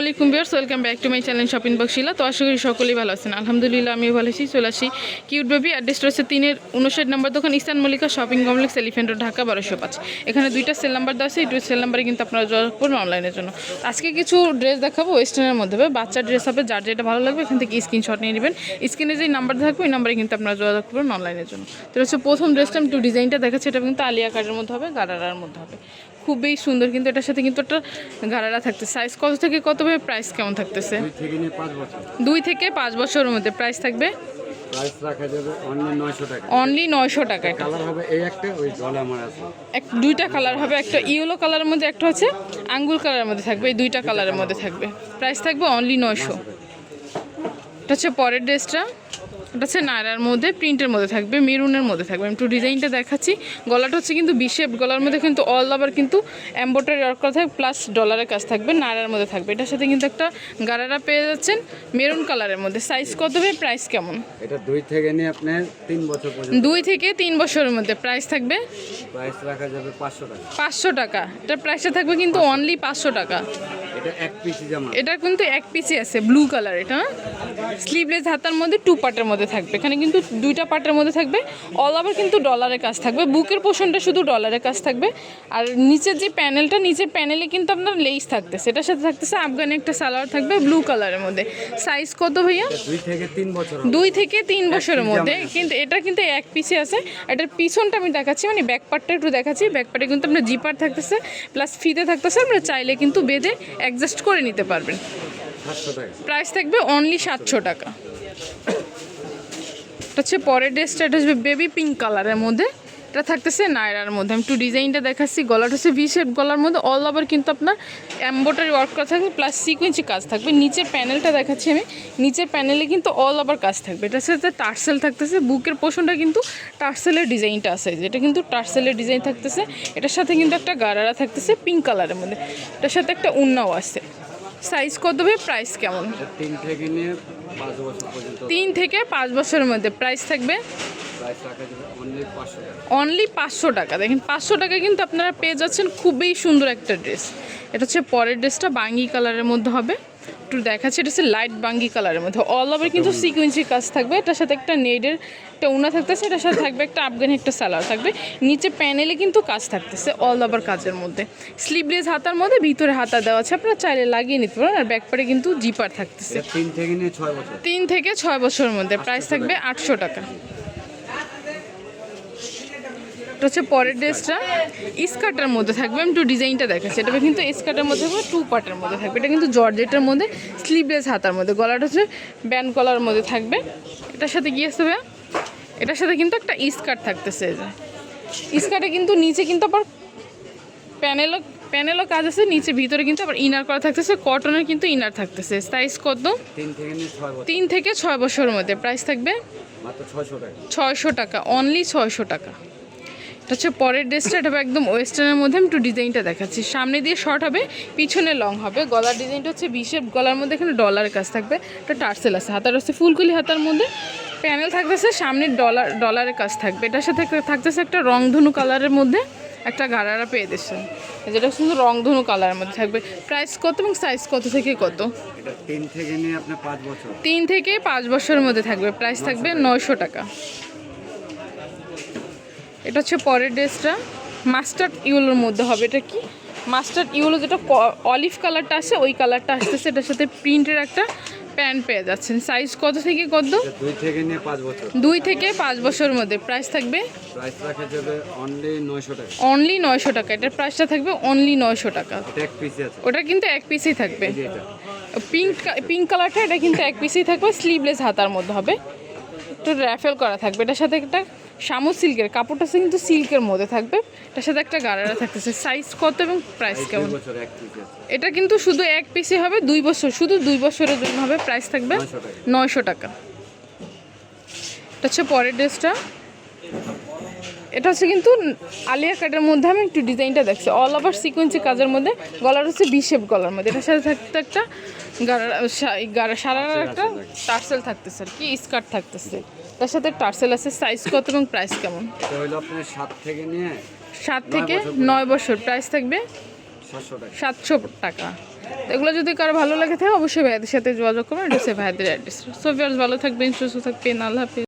আলাইকুম বিয়ার্স welcome back to my channel shopping বক্সিলা তো আশা করি সকলেই ভালো আছেন। আলহামদুলিল্লাহ, আমিও ভালো আছি। চলে আসি কিউট বেবি অ্যাড্রেসটা হচ্ছে তিনের উনষাট নম্বর দোকান Eastern Mallika Shopping Complex Elephant Dhaka, বারোশো পাঁচ। এখানে দুইটা সেল নাম্বার দেওয়া আছে। এই সেল নাম্বারে কিন্তু আপনারা যোগাযোগ করবেন অনলাইনের জন্য। আজকে কিছু ড্রেস দেখাবো ওয়েস্টার্নের মধ্যে। হবে বাচ্চার ড্রেস হবে, যার যেটা ভালো লাগবে, এখান থেকে স্ক্রিনশট নিয়ে নেবেন। স্ক্রিনে যে নাম্বার থাকবে, ওই নাম্বারে কিন্তু আপনারা যোগাযোগ করবেন অনলাইনের জন্য। তো হচ্ছে প্রথম ড্রেসটা আমি একটু ডিজাইনটা দেখাচ্ছি। এটা কিন্তু আলিয়া কার্ডের মধ্যে হবে, গারারার মধ্যে হবে। খুবই সুন্দর কিন্তু এটার সাথে কিন্তু একটা গারারা থাকতে সাইজ কত থেকে কত ভাবে প্রাইস কেমন থাকতেছে? দুই থেকে পাঁচ বছরের মধ্যে প্রাইস থাকবে? অনলি নয়শো টাকা। এক দুইটা কালার হবে একটা ইয়েলো কালারের মধ্যে একটা হচ্ছে আঙ্গুর কালারের মধ্যে থাকবে এই দুইটা কালারের মধ্যে থাকবে। প্রাইস থাকবে অনলি নয়শো। এটা হচ্ছে পরের ড্রেসটা এটা হচ্ছে নায়রার মধ্যে প্রিন্টের মধ্যে থাকবে মেরুনের মধ্যে থাকবে। আমি একটু ডিজাইনটা দেখাচ্ছি। গলাটা হচ্ছে কিন্তু বিশেপ গলার মধ্যে কিন্তু অল ওভার কিন্তু এম্বোটারি ওয়ার্ক করা থাকবে প্লাস ডলারের কাজ থাকবে নায়রার মধ্যে থাকবে। এটার সাথে কিন্তু একটা গারারা পেয়ে যাচ্ছেন মেরুন কালারের মধ্যে। সাইজ কত হবে প্রাইস কেমন? এটা দুই থেকে নিয়ে আপনার তিন বছর পর্যন্ত। দুই থেকে তিন বছরের মধ্যে প্রাইস থাকবে? প্রাইস রাখা যাবে পাঁচশো টাকা। পাঁচশো টাকা। এটার প্রাইসটা থাকবে কিন্তু অনলি পাঁচশো টাকা। এটা কিন্তু এক পিসি আছে ব্লু কালার এটা। স্লিভলেস হাতার মধ্যে টু পার্টের মধ্যে থাকবে। এখানে কিন্তু দুইটা পার্টের মধ্যে থাকবে। অল ওভার কিন্তু ডলারের কাজ থাকবে। বুকের পোষণটা শুধু ডলারের কাজ থাকবে। আর নিচের যে প্যানেলটা নিচের প্যানেলে কিন্তু আপনার লেস থাকতেছে। এটার সাথে থাকতেছে আফগানি একটা সালোয়ার থাকবে ব্লু কালারের মধ্যে। সাইজ কত ভাইয়া? দুই থেকে তিন বছরের মধ্যে। কিন্তু এটা কিন্তু এক পিসে আছে। এটার পিছনটা আমি দেখাচ্ছি মানে ব্যাক পার্টটা একটু দেখাচ্ছি। ব্যাক পার্টে কিন্তু আপনার জিপার থাকতেছে প্লাস ফিতে থাকতেছে। আপনারা চাইলে কিন্তু বেঁধে অ্যাডজাস্ট করে নিতে পারবেন। প্রাইস থাকবে অনলি সাতশো টাকা। হচ্ছে পরের ড্রেসটা এটা বেবি পিঙ্ক কালারের মধ্যে। এটা থাকতেছে নায়রার মধ্যে। আমি একটু ডিজাইনটা দেখাচ্ছি গলাটা হচ্ছে ভি শেপ গলার মধ্যে অল ওভার কিন্তু আপনার এম্বোটারি ওয়ার্ক করা থাকবে প্লাস সিকুয়েন্সি কাজ থাকবে। নিচের প্যানেলটা দেখাচ্ছি আমি নিচের প্যানেলে কিন্তু অল ওভার কাজ থাকবে। এটার সাথে টার্সেল থাকতেছে বুকের পোষণটা কিন্তু টার্সেলের ডিজাইনটা আছে। যেটা কিন্তু টার্সেলের ডিজাইন থাকতেছে এটার সাথে কিন্তু একটা গারারা থাকতেছে পিঙ্ক কালারের মধ্যে। এটার সাথে একটা উন্নাও আছে। সাইজ কত হবে প্রাইস কেমন? তিন থেকে পাঁচ বছরের মধ্যে। প্রাইস থাকবে? অনলি পাঁচশো টাকা। পাঁচশো টাকা। দেখেন পাঁচশো টাকায় কিন্তু আপনারা পেয়ে যাচ্ছেন খুবই সুন্দর একটা ড্রেস। এটা হচ্ছে পরের ড্রেসটা বাঙ্গি কালারের মধ্যে হবে। একটু দেখাচ্ছে এটা হচ্ছে লাইট বাঙ্গি কালারের মধ্যে। অল ওভার কিন্তু সিকুয়েন্সি কাজ থাকবে। এটার সাথে একটা নেডের একটা উনা থাকতেছে এটার সাথে থাকবে একটা আফগানি একটা সালোয়ার থাকবে। নিচে প্যানেলে কিন্তু কাজ থাকতেছে অল ওভার কাজের মধ্যে। স্লিভলেস হাতার মধ্যে ভিতরে হাতা দেওয়া আছে। আপনারা চাইলে লাগিয়ে নিতে পারেন আর ব্যাকপারে কিন্তু জিপার থাকতেছে। তিন থেকে ছয় বছর। তিন থেকে ছয় বছরের মধ্যে। প্রাইস থাকবে আটশো টাকা। এটা হচ্ছে পরের ড্রেসটা। স্কার্টের মধ্যে থাকবে আমি একটু ডিজাইনটা দেখাচ্ছি। এটা কিন্তু স্কার্টের মধ্যে থাকবে টু পার্টের মধ্যে থাকবে। এটা কিন্তু জর্জেটের মধ্যে স্লিভলেস হাতার মধ্যে। গলাটা হচ্ছে ব্যান্ড কলার মধ্যে থাকবে। এটার সাথে কি আসতে ভাইয়া? এটার সাথে কিন্তু একটা স্কার্ট থাকতেছে। এই যে স্কার্টে কিন্তু নিচে কিন্তু আবার প্যানেলও প্যানেলও কাজ আছে। নিচে ভিতরে কিন্তু আবার ইনার করা থাকতেছে। কটনের কিন্তু ইনার থাকতেছে। সাইজ কত? তিন থেকে ছয় বছরের মধ্যে। প্রাইস থাকবে? ছয়শো টাকা। অনলি ছয়শো টাকা। এটা হচ্ছে পরের ড্রেসটা এটা হবে একদম ওয়েস্টার্নের মধ্যে আমি একটু ডিজাইনটা দেখাচ্ছি। সামনে দিয়ে শর্ট হবে পিছনে লং হবে। গলার ডিজাইনটা হচ্ছে বিশেপ গলার মধ্যে এখানে ডলারের কাজ থাকবে। একটা টার্সেল আছে হাতার হচ্ছে ফুলকুলি হাতার মধ্যে। প্যানেল থাকতেছে সামনে ডলার ডলারের কাজ থাকবে। এটার সাথে থাকতেছে একটা রংধনু কালারের মধ্যে একটা গাড়ারা পেয়ে দিচ্ছেন যেটা শুধু রংধনু কালারের মধ্যে থাকবে। প্রাইস কত এবং সাইজ কত থেকে কত? তিন থেকে নিয়ে আপনার পাঁচ বছর। তিন থেকে পাঁচ বছরের মধ্যে থাকবে। প্রাইস থাকবে নয়শো টাকা। এটা হচ্ছে পরের ড্রেসটা। মাস্টার্ড ইউলোর মধ্যে হবে এটা কি? মাস্টার্ড ইউলো যেটা অলিভ কালারটা আছে ওই কালারটা আসতেছে। এটার সাথে প্রিন্টের একটা প্যান্ট পেয়ে যাচ্ছেন। সাইজ কত থেকে কত? দুই থেকে নিয়ে পাঁচ বছর। দুই থেকে পাঁচ বছরের মধ্যে। প্রাইস থাকবে? প্রাইস রাখা যাবে অনলি নয়শো টাকা। অনলি নয়শো টাকা। এটার প্রাইসটা থাকবে অনলি নয়শো টাকা। এক পিসি আছে। ওটা কিন্তু এক পিসেই থাকবে। পিঙ্ক পিঙ্ক কালারটা এটা কিন্তু এক পিসেই থাকবে। স্লিভলেস হাতার মধ্যে হবে। একটু র্যাফেল করা থাকবে। এটার সাথে একটা শামু সিল্কের কাপড়টা কিন্তু সিল্কের মধ্যে থাকবে। এটার সাথে একটা গাড়ারা থাকতেছে। সাইজ কত এবং প্রাইস কেমন? এটা কিন্তু শুধু এক পিসে হবে দুই বছর শুধু দুই বছরের জন্য হবে। প্রাইস থাকবে নয়শো টাকা। এটা হচ্ছে পরের ড্রেসটা। এটা হচ্ছে কিন্তু আলিয়া কাটের মধ্যে আমি একটু ডিজাইনটা দেখছি। অল ওভার সিকোয়েন্সি কাজের মধ্যে গলার হচ্ছে বিশেপ গলার মধ্যে। এটার সাথে থাকতে একটা গাড়া সারার একটা টার্সেল থাকতেছে আর কি স্কার্ট থাকতেছে। তার সাথে টার্সেল আছে সাইজ কত এবং প্রাইস কেমন? সাত থেকে নিয়ে সাত থেকে বছর নয় বছর প্রাইস থাকবে সাতশো টাকা। এগুলো যদি কারও ভালো লাগে থাকে অবশ্যই ভাইয়াদের সাথে যোগাযোগ করবেন। এটা ভাইয়াদের অ্যাড্রেস সো ভালো থাকবেন সুস্থ থাকবেন আল্লাহ হাফিজ।